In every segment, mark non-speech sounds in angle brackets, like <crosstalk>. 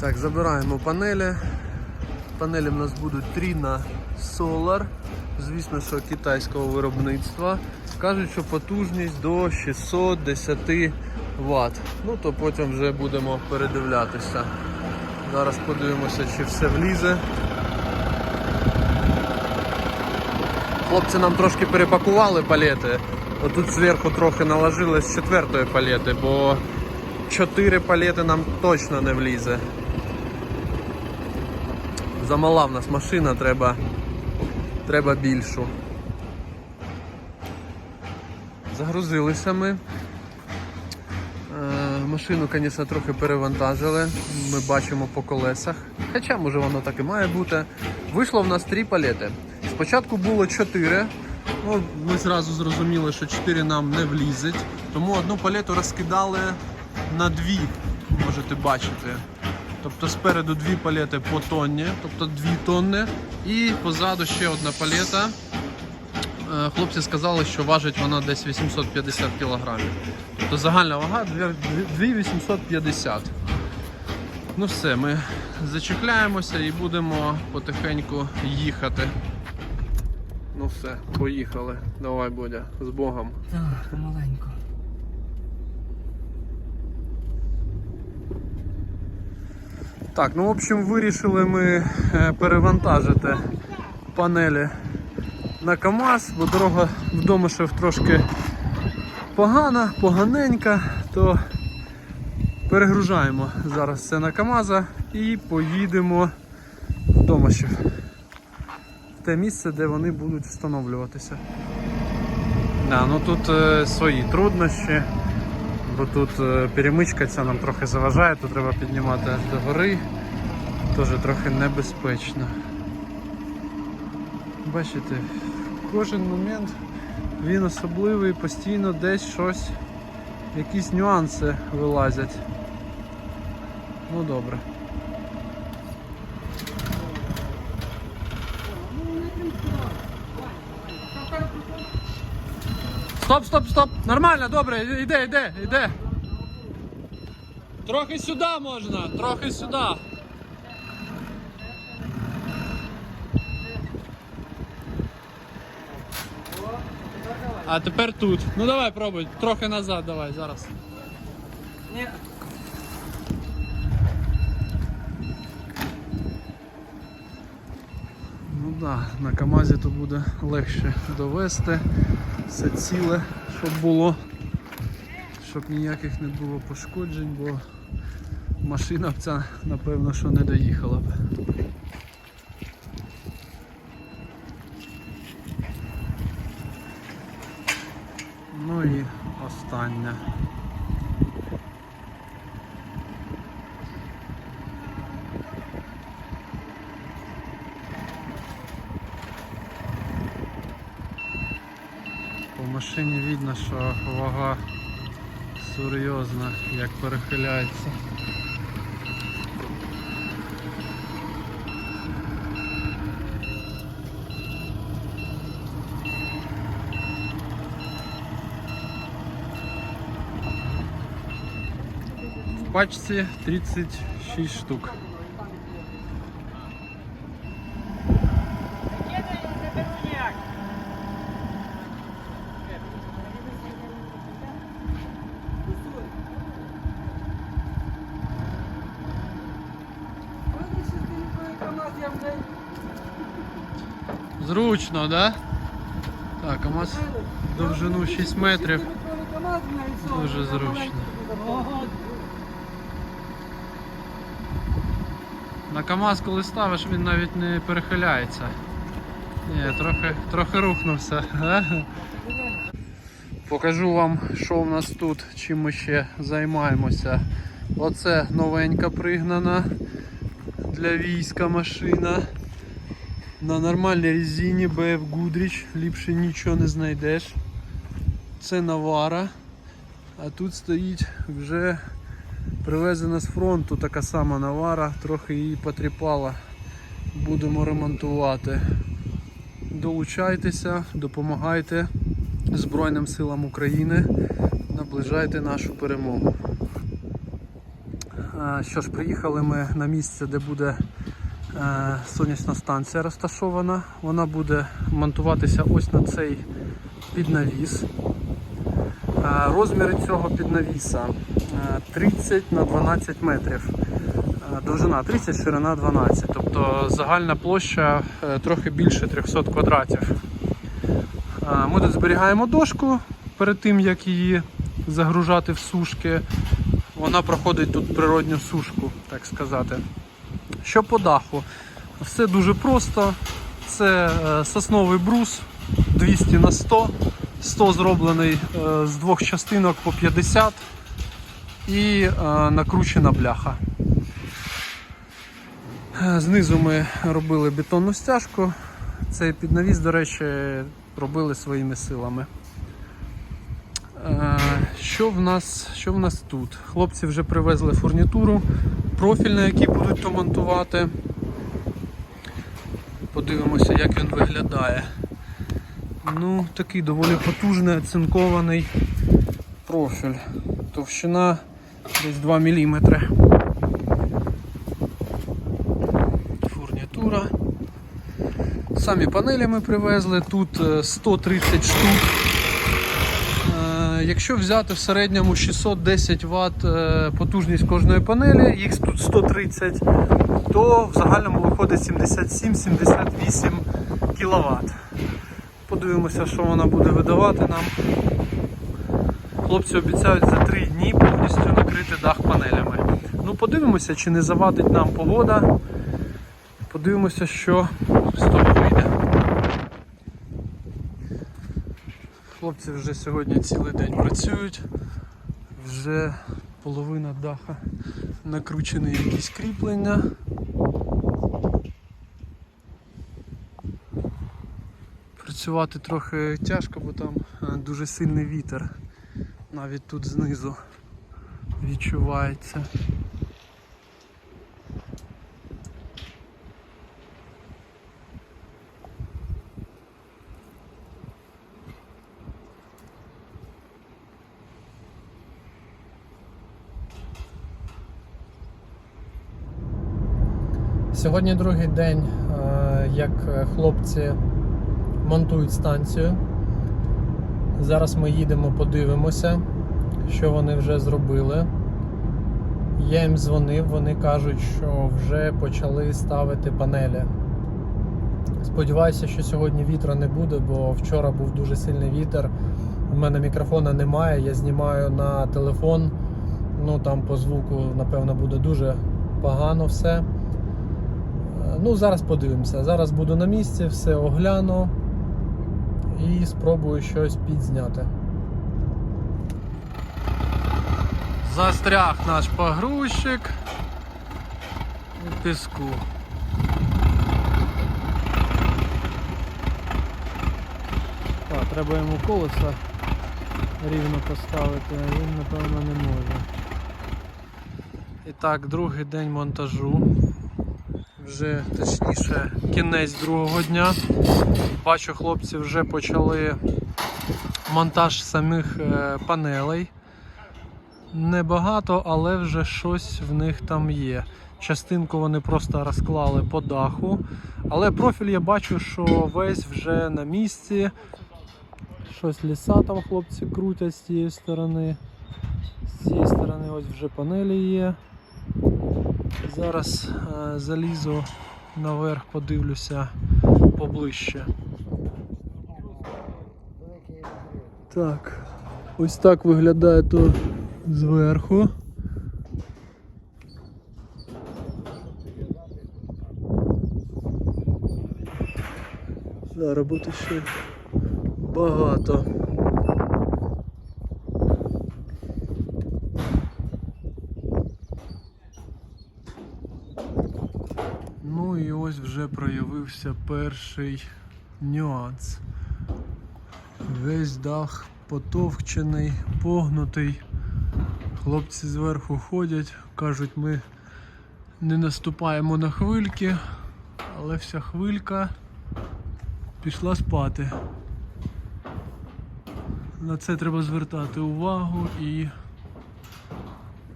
Так, забираємо панелі. Панелі в нас будуть Trina Solar. Звісно, що китайського виробництва. Кажуть, що потужність до 610 Вт. Ну то потім вже будемо передивлятися. Зараз подивимося, чи все влізе. Хлопці нам трошки перепакували палети. Отут зверху трохи наложили з четвертої палети, бо 4 палети нам точно не влізе. Замала в нас машина, треба, треба більшу. Загрузилися ми. Е, Машину, звісно, трохи перевантажили. Ми бачимо по колесах. Хоча, може, воно так і має бути. Вийшло в нас три палети. Спочатку було 4. Ну, ми зразу зрозуміли, що 4 нам не влізить. Тому одну палету розкидали на дві, можете бачити. Тобто спереду дві палети по тонні, тобто 2 тонни. І позаду ще одна палета. Е, Хлопці сказали, що важить вона десь 850 кг. Тобто загальна вага 2850. Ну все, ми зачекляємося і будемо потихеньку їхати. Ну все, поїхали. Давай, Бодя, з Богом. Так, помаленьку. Так, ну в общем вирішили ми е, перевантажити панелі на КАМАЗ, бо дорога в Домишев трошки погана, поганенька, то перегружаємо зараз все на КАМАЗа і поїдемо в Домишев. В те місце, де вони будуть встановлюватися. Да, ну тут е, свої труднощі, бо тут е, перемичка ця нам трохи заважає, тут треба піднімати аж до гори. Теж трохи небезпечно. Бачите, кожен момент він особливий, постійно десь щось, якісь нюанси вилазять. Ну добре. Стоп, стоп, стоп! Нормально, добре, іде, іде, іде. Трохи сюди можна, трохи сюди. А тепер тут. Ну давай пробуй, трохи назад давай зараз. Ні. Ну да, на КАМАЗі то буде легше довести все ціле, щоб було, щоб ніяких не було пошкоджень, бо машина б ця напевно що не доїхала б. Ну і остання. По машині видно, що вага серйозна, як перехиляється. В пачці 36 штук. Зручно, да? Так, КамАЗ довжину 6 метрів. Дуже зручно. На КАМАЗ, коли ставиш, він навіть не перехиляється. Ні, трохи, трохи рухнувся. Покажу вам, що у нас тут, чим ми ще займаємося. Оце новенька пригнана для війська машина. На нормальній резині BF Goodrich, ліпше нічого не знайдеш. Це Навара. А тут стоїть вже привезена з фронту така сама Навара, трохи її потріпала. Будемо ремонтувати. Долучайтеся, допомагайте Збройним силам України, наближайте нашу перемогу. Що ж, приїхали ми на місце, де буде сонячна станція розташована. Вона буде монтуватися ось на цей піднавіс. Е, Розміри цього піднавіса е, 30 на 12 метрів. Е, Довжина 30, ширина 12. Тобто загальна площа е, трохи більше 300 квадратів. Е, Ми тут зберігаємо дошку перед тим, як її загружати в сушки. Вона проходить тут природню сушку, так сказати. Що по даху? Все дуже просто. Це е, сосновий брус 200 на 100. 100 зроблений е, з двох частинок по 50 і е, накручена бляха. Знизу ми робили бетонну стяжку. Цей піднавіс, до речі, робили своїми силами. Що в нас, що в нас тут? Хлопці вже привезли фурнітуру, профіль, на який будуть то монтувати. Подивимося, як він виглядає. Ну, такий доволі потужний, оцинкований профіль. Товщина десь 2 мм. Фурнітура. Самі панелі ми привезли, тут е, 130 штук. Якщо взяти в середньому 610 Вт е, потужність кожної панелі, їх тут 130, то в загальному виходить 77-78 кВт. Подивимося, що вона буде видавати нам. Хлопці обіцяють за 3 дні повністю накрити дах панелями. Ну, подивимося, чи не завадить нам погода. Подивимося, що з того Хлопці вже сьогодні цілий день працюють, вже половина даха накручені якісь кріплення. Працювати трохи тяжко, бо там е, дуже сильний вітер. Навіть тут знизу відчувається. Сьогодні другий день, е, як хлопці монтують станцію. Зараз ми їдемо, подивимося, що вони вже зробили. Я їм дзвонив, вони кажуть, що вже почали ставити панелі. Сподіваюся, що сьогодні вітра не буде, бо вчора був дуже сильний вітер. У мене мікрофона немає, я знімаю на телефон. Ну там по звуку, напевно, буде дуже погано все. Ну, зараз подивимося. Зараз буду на місці, все огляну і спробую щось підзняти. Застряг наш погрузчик у піску. Так, треба йому колеса рівно поставити, а він напевно не може. І так, другий день монтажу. Вже точніше кінець другого дня. Бачу, хлопці вже почали монтаж самих е, панелей. Небагато, але вже щось в них там є. Частинку вони просто розклали по даху. Але профіль я бачу, що весь вже на місці. Щось ліса там хлопці крутять з цієї сторони. З цієї сторони ось вже панелі є. Зараз е, залізу наверх, подивлюся поближче. Так, ось так виглядає то зверху. Да, роботи ще багато. Ну і ось вже проявився перший нюанс. Весь дах потовчений, погнутий. Хлопці зверху ходять, кажуть, ми не наступаємо на хвильки, але вся хвилька пішла спати. На це треба звертати увагу і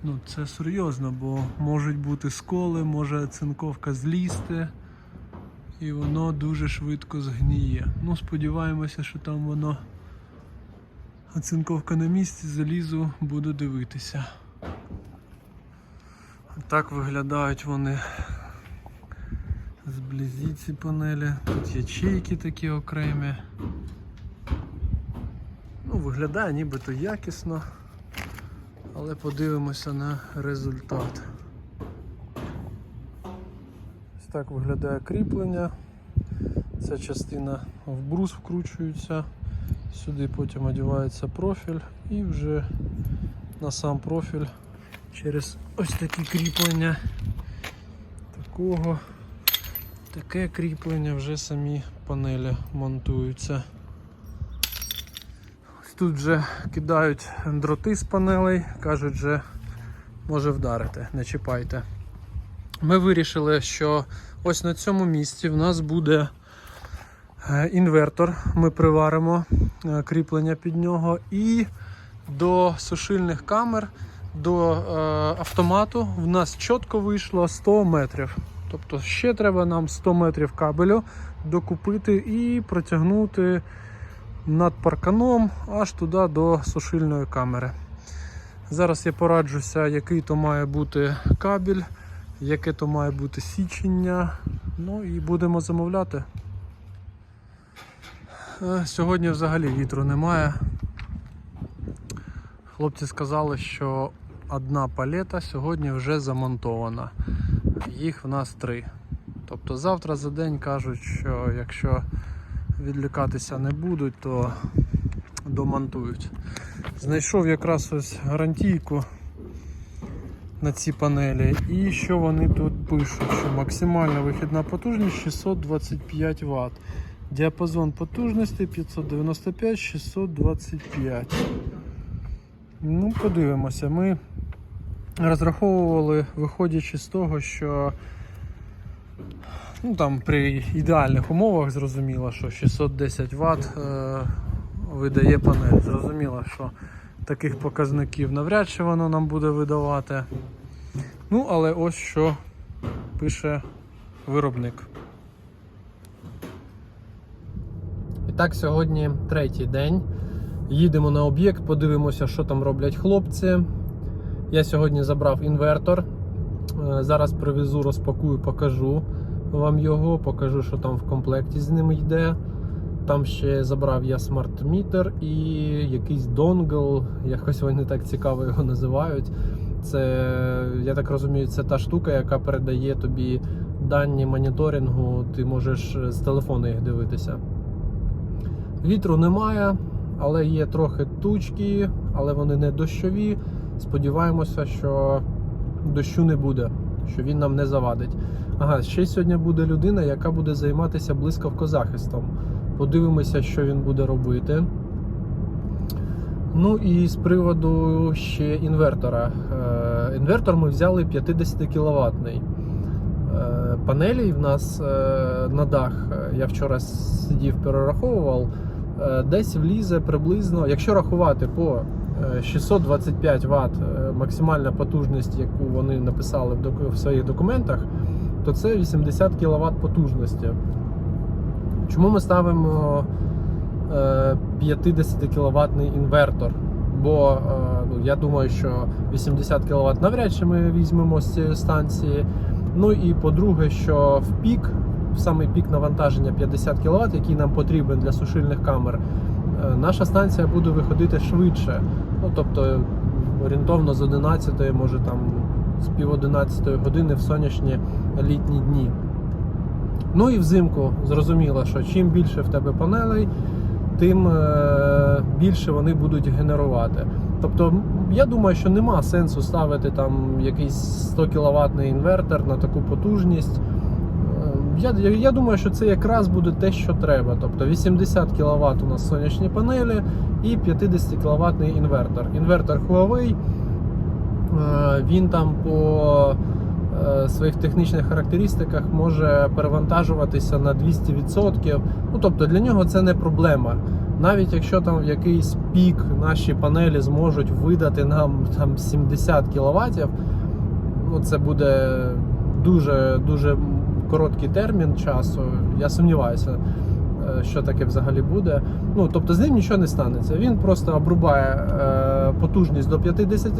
Ну, це серйозно, бо можуть бути сколи, може цинковка злізти, і воно дуже швидко згніє. Ну, сподіваємося, що там воно оцинковка на місці, залізу, буду дивитися. Так виглядають вони зблизі ці панелі. Тут ячейки такі окремі. Ну, виглядає нібито якісно, але подивимося на результат. Ось так виглядає кріплення. Ця частина в брус вкручується, сюди потім одягається профіль і вже на сам профіль через ось такі кріплення такого. Таке кріплення вже самі панелі монтуються. Тут вже кидають дроти з панелей, кажуть, що може вдарити, не чіпайте. Ми вирішили, що ось на цьому місці в нас буде е, інвертор. Ми приваримо е, кріплення під нього і до сушильних камер, до е, автомату в нас чітко вийшло 100 метрів. Тобто ще треба нам 100 метрів кабелю докупити і протягнути над парканом аж туди до сушильної камери. Зараз я пораджуся, який то має бути кабель, яке то має бути січення. Ну і будемо замовляти. Е, Сьогодні взагалі вітру немає. Хлопці сказали, що одна палета сьогодні вже замонтована. Їх в нас три. Тобто завтра за день кажуть, що якщо відлікатися не будуть, то домонтують. Знайшов якраз ось гарантійку на ці панелі. І що вони тут пишуть? Що максимальна вихідна потужність 625 Вт. Діапазон потужності 595-625. Ну, подивимося. Ми розраховували, виходячи з того, що ну, там при ідеальних умовах зрозуміло, що 610 Вт е, видає панель. Зрозуміло, що таких показників навряд чи воно нам буде видавати. Ну, але ось що пише виробник. І так, сьогодні третій день. Їдемо на об'єкт, подивимося, що там роблять хлопці. Я сьогодні забрав інвертор. Е, Зараз привезу, розпакую, покажу вам його, покажу, що там в комплекті з ним йде. Там ще забрав я смарт-мітер і якийсь донгл, якось вони так цікаво його називають. Це, я так розумію, це та штука, яка передає тобі дані моніторингу, ти можеш з телефону їх дивитися. Вітру немає, але є трохи тучки, але вони не дощові. Сподіваємося, що дощу не буде, що він нам не завадить. Ага, ще сьогодні буде людина, яка буде займатися блискавкозахистом. Подивимося, що він буде робити. Ну і з приводу ще інвертора. Е, Інвертор ми взяли 50 кВт. Панелі в нас е, на дах, е, я вчора сидів, перераховував, е, десь влізе приблизно, якщо рахувати по е, 625 Вт максимальна потужність, яку вони написали в своїх документах, то це 80 кВт потужності. Чому ми ставимо е, 50 кВт інвертор? Бо е, ну, я думаю, що 80 кВт навряд чи ми візьмемо з цієї станції. Ну і по-друге, що в пік, в самий пік навантаження 50 кВт, який нам потрібен для сушильних камер, е, наша станція буде виходити швидше. Ну тобто орієнтовно з 11, може там з пів 11 години в сонячні літні дні. Ну і взимку зрозуміло, що чим більше в тебе панелей, тим е, більше вони будуть генерувати. Тобто, я думаю, що нема сенсу ставити там якийсь 100 кВт інвертор на таку потужність. Е, Я, я, думаю, що це якраз буде те, що треба. Тобто 80 кВт у нас сонячні панелі і 50 кВт інвертор. Інвертор Huawei, е, він там по своїх технічних характеристиках може перевантажуватися на 200%. Ну тобто для нього це не проблема. Навіть якщо там в якийсь пік наші панелі зможуть видати нам там 70 кВт, ну це буде дуже дуже короткий термін часу. Я сумніваюся, е, що таке взагалі буде. Ну тобто з ним нічого не станеться. Він просто обрубає е, потужність до 50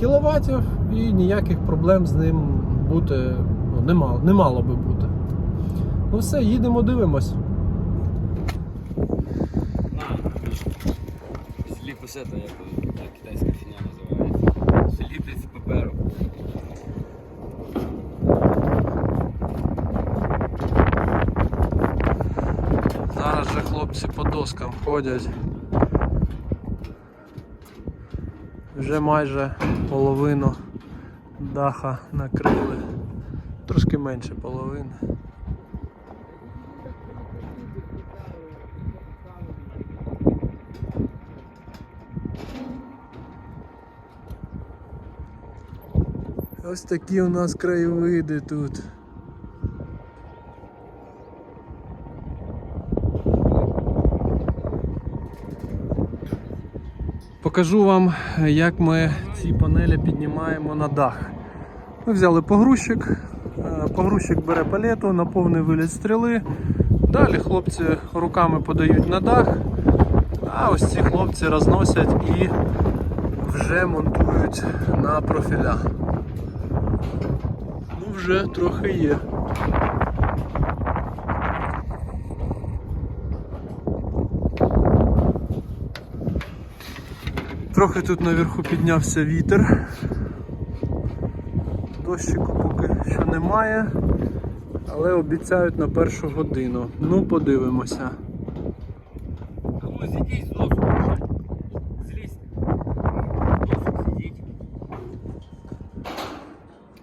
кВт і ніяких проблем з ним бути ну, не мало, не мало би бути. Ну все, їдемо, дивимось. Сліп ось як китайська фігня називається. Сліпить з паперу. Зараз же хлопці по доскам ходять. Вже майже половину даха накрили. Трошки менше половини. Ось такі у нас краєвиди тут. Покажу вам, як ми ці панелі піднімаємо на дах. Ми взяли погрузчик, е, погрузчик бере палету на повний виліт стріли. Далі хлопці руками подають на дах, а ось ці хлопці розносять і вже монтують на профіля. Ну, вже трохи є. Трохи тут наверху піднявся вітер. Дощику поки що немає, але обіцяють на першу годину. Ну, подивимося.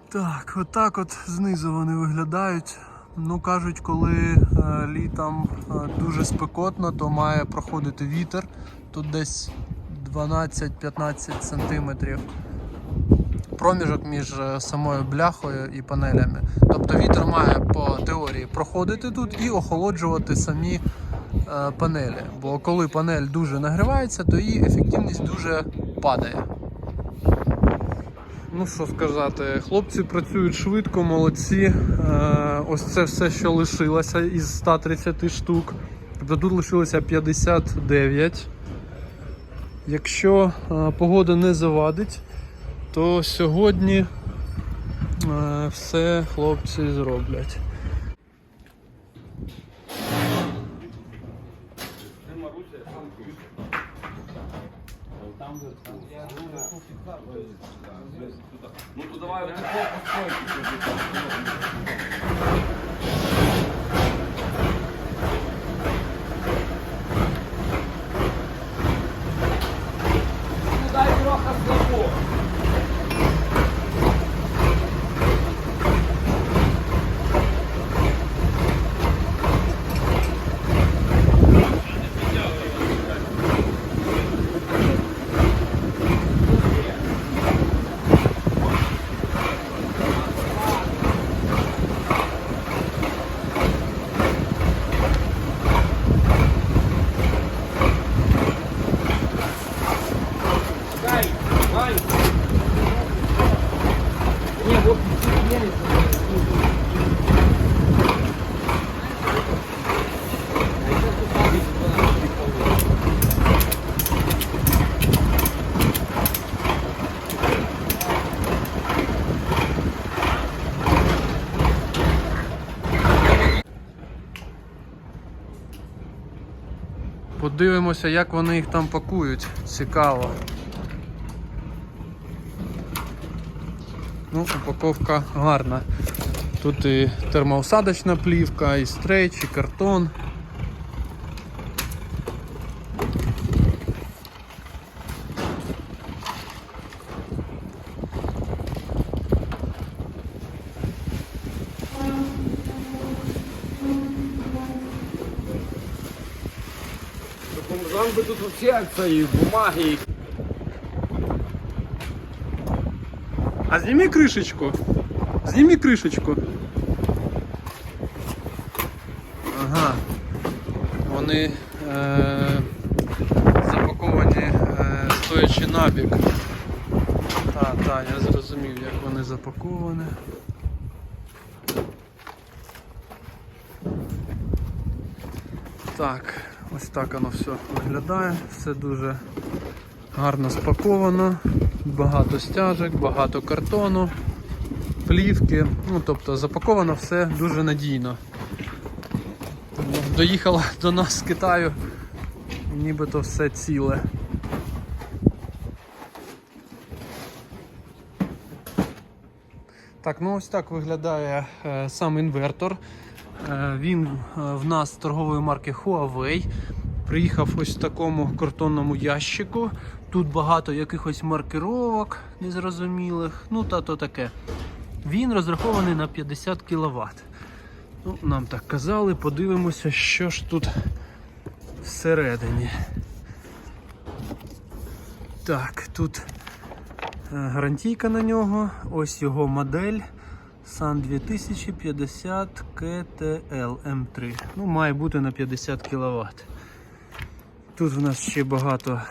Так, отак от знизу вони виглядають. Ну кажуть, коли е, літом е, дуже спекотно, то має проходити вітер. Тут десь 12-15 сантиметрів проміжок між е, самою бляхою і панелями. Тобто вітер має по теорії проходити тут і охолоджувати самі е, панелі. Бо коли панель дуже нагрівається, то її ефективність дуже падає. Ну що сказати, хлопці працюють швидко, молодці. Е, ось це все, що лишилося із 130 штук. Тобто тут лишилося 59. Якщо е, погода не завадить, то сьогодні е, все хлопці зроблять. Ну то давай вот такого Ну дай трохи Подивимося, як вони їх там пакують. Цікаво. Ну, упаковка гарна. Тут і термоусадочна плівка, і стрейч, і картон. Бомжан би тут цієї бумаги. А зніми кришечку. Зніми кришечку. Ага. Вони е, запаковані е, стоячи набік. Так, так, я зрозумів, як вони запаковані. Так, так воно все виглядає. Все дуже гарно спаковано, багато стяжок, багато картону, плівки. Ну, тобто запаковано все дуже надійно. Доїхала до нас з Китаю, нібито все ціле. Так, ну ось так виглядає е, сам інвертор. Е, він е, в нас торгової марки Huawei. Приїхав ось в такому картонному ящику. Тут багато якихось маркировок незрозумілих. Ну та то таке. Він розрахований на 50 кВт. Ну, нам так казали, подивимося, що ж тут всередині. Так, тут е, гарантійка на нього. Ось його модель Sun 2050 KTL M3. Ну, має бути на 50 кВт. Тут в нас ще багато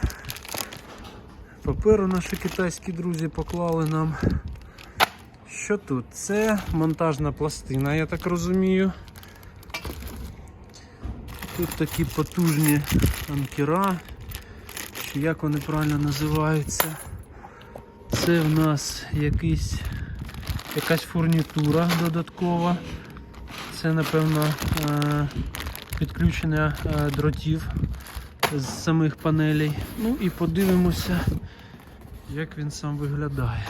паперу наші китайські друзі поклали нам. Що тут? Це монтажна пластина, я так розумію. Тут такі потужні анкера, чи як вони правильно називаються. Це в нас якийсь, якась фурнітура додаткова. Це, напевно, е, підключення е, дротів з самих панелей. Ну і подивимося, як він сам виглядає.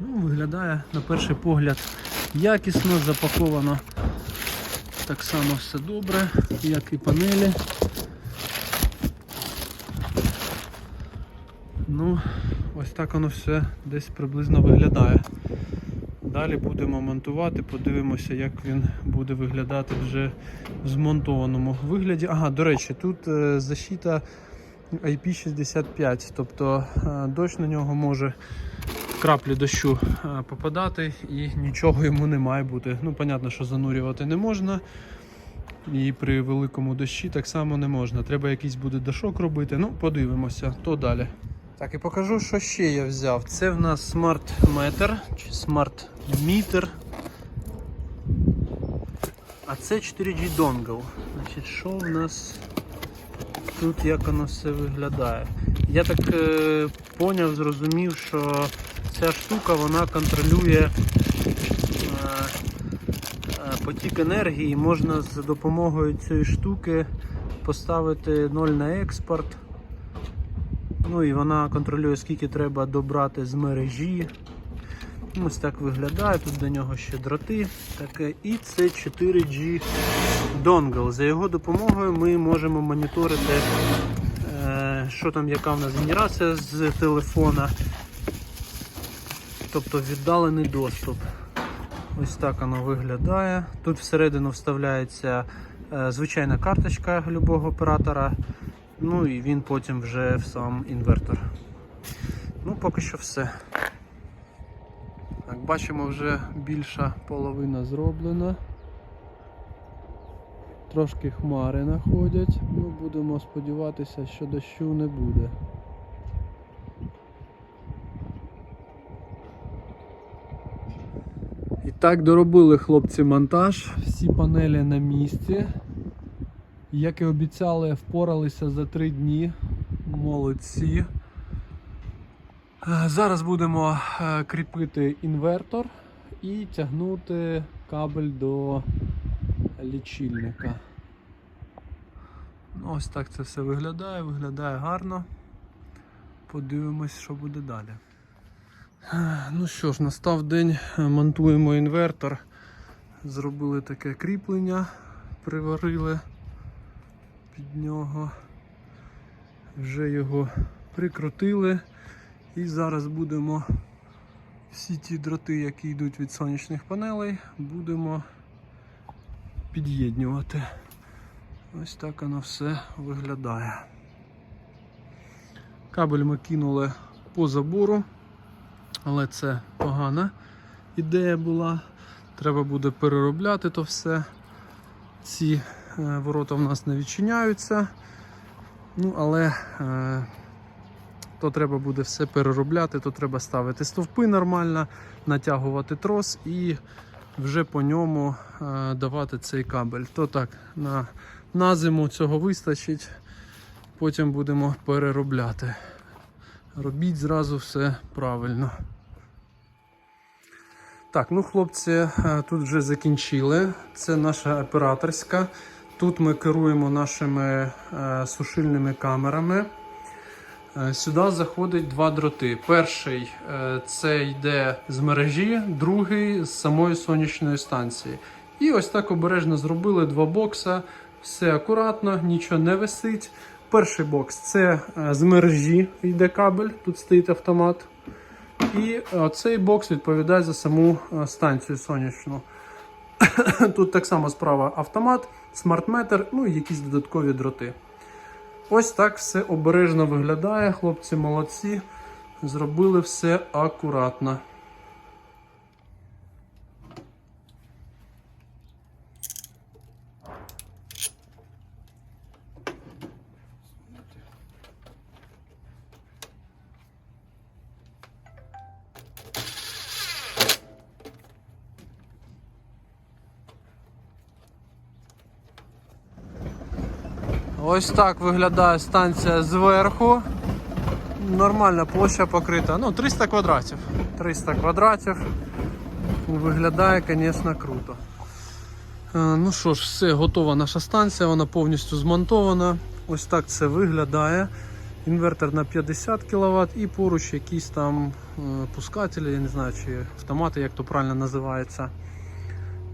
Ну, виглядає на перший погляд якісно, запаковано так само все добре, як і панелі. Ну, ось так воно все десь приблизно виглядає. Далі будемо монтувати, подивимося, як він буде виглядати вже в змонтованому вигляді. Ага, до речі, тут е, защита IP65, тобто е, дощ на нього може краплі дощу е, попадати і нічого йому не має бути. Ну, понятно, що занурювати не можна. І при великому дощі так само не можна. Треба якийсь буде дашок робити. Ну, подивимося, то далі. Так, і покажу, що ще я взяв. Це в нас Meter чи Meter. А це 4G Dongle. Значить, що в нас тут як воно все виглядає? Я так е, поняв, зрозумів, що ця штука вона контролює е, е, потік енергії. Можна за допомогою цієї штуки поставити 0 на експорт. Ну і вона контролює, скільки треба добрати з мережі. Ось так виглядає. Тут до нього ще дроти. Таке. І це 4G Dongle. За його допомогою ми можемо моніторити, е, що там, яка в нас генерація з телефона. Тобто віддалений доступ. Ось так воно виглядає. Тут всередину вставляється е, звичайна карточка любого оператора. Ну і він потім вже в сам інвертор. Ну, поки що все. Так, бачимо, вже більша половина зроблена. Трошки хмари находять, ну будемо сподіватися, що дощу не буде. І так доробили хлопці монтаж. Всі панелі на місці. Як і обіцяли, впоралися за три дні. Молодці. Е, Зараз будемо е, кріпити інвертор і тягнути кабель до лічильника. Ну, Ось так це все виглядає, виглядає гарно. Подивимось, що буде далі. Е, Ну що ж, настав день, монтуємо інвертор. Зробили таке кріплення, приварили під нього. Вже його прикрутили. І зараз будемо всі ті дроти, які йдуть від сонячних панелей, будемо під'єднювати. Ось так воно все виглядає. Кабель ми кинули по забору. Але це погана ідея була. Треба буде переробляти то все. Ці ворота в нас не відчиняються. Ну, але е, то треба буде все переробляти, то треба ставити стовпи нормально, натягувати трос і вже по ньому е, давати цей кабель. То так, на, на зиму цього вистачить, потім будемо переробляти. Робіть зразу все правильно. Так, ну хлопці, е, тут вже закінчили. Це наша операторська. Тут ми керуємо нашими е, сушильними камерами. Е, Сюди заходить два дроти. Перший е, це йде з мережі, другий з самої сонячної станції. І ось так обережно зробили два бокса. Все акуратно, нічого не висить. Перший бокс це з мережі йде кабель, тут стоїть автомат. І цей бокс відповідає за саму станцію сонячну. <coughs> Тут так само справа автомат, смартметр, ну і якісь додаткові дроти. Ось так все обережно виглядає. Хлопці молодці. Зробили все акуратно. Ось так виглядає станція зверху. Нормальна площа покрита. Ну, 300 квадратів. 300 квадратів. Виглядає, звісно, круто. Е, Ну що ж, все, готова наша станція, вона повністю змонтована. Ось так це виглядає. Інвертор на 50 кВт і поруч якісь там е, пускателі, я не знаю, чи автомати, як то правильно називається.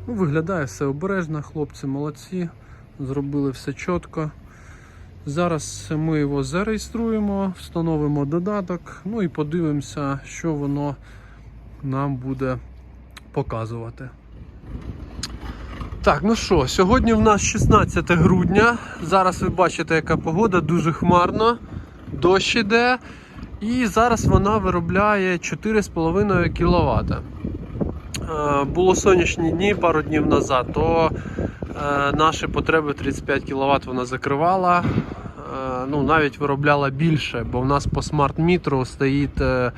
Ну, виглядає все обережно, хлопці молодці, зробили все чітко. Зараз ми його зареєструємо, встановимо додаток, ну і подивимося, що воно нам буде показувати. Так, ну що, сьогодні в нас 16 грудня. Зараз ви бачите, яка погода, дуже хмарно, дощ іде. І зараз вона виробляє 4,5 кВт. Е, Було сонячні дні пару днів назад, то е, наші потреби 35 кВт вона закривала. Е, Ну, навіть виробляла більше, бо в нас по смарт-мітру стоїть, е, е,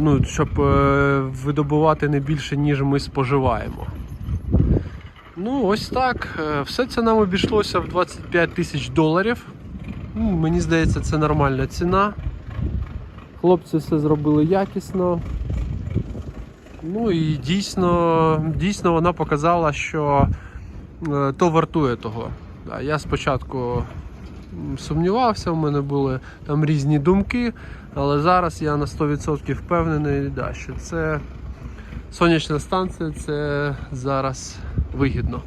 ну, щоб видобувати не більше, ніж ми споживаємо. Ну, ось так. Все це нам обійшлося в 25 тисяч доларів. Ну, Мені здається, це нормальна ціна. Хлопці все зробили якісно. Ну і дійсно, дійсно вона показала, що то вартує того. Я спочатку сумнівався, в мене були там різні думки, але зараз я на 100% впевнений, да, що це сонячна станція, це зараз вигідно.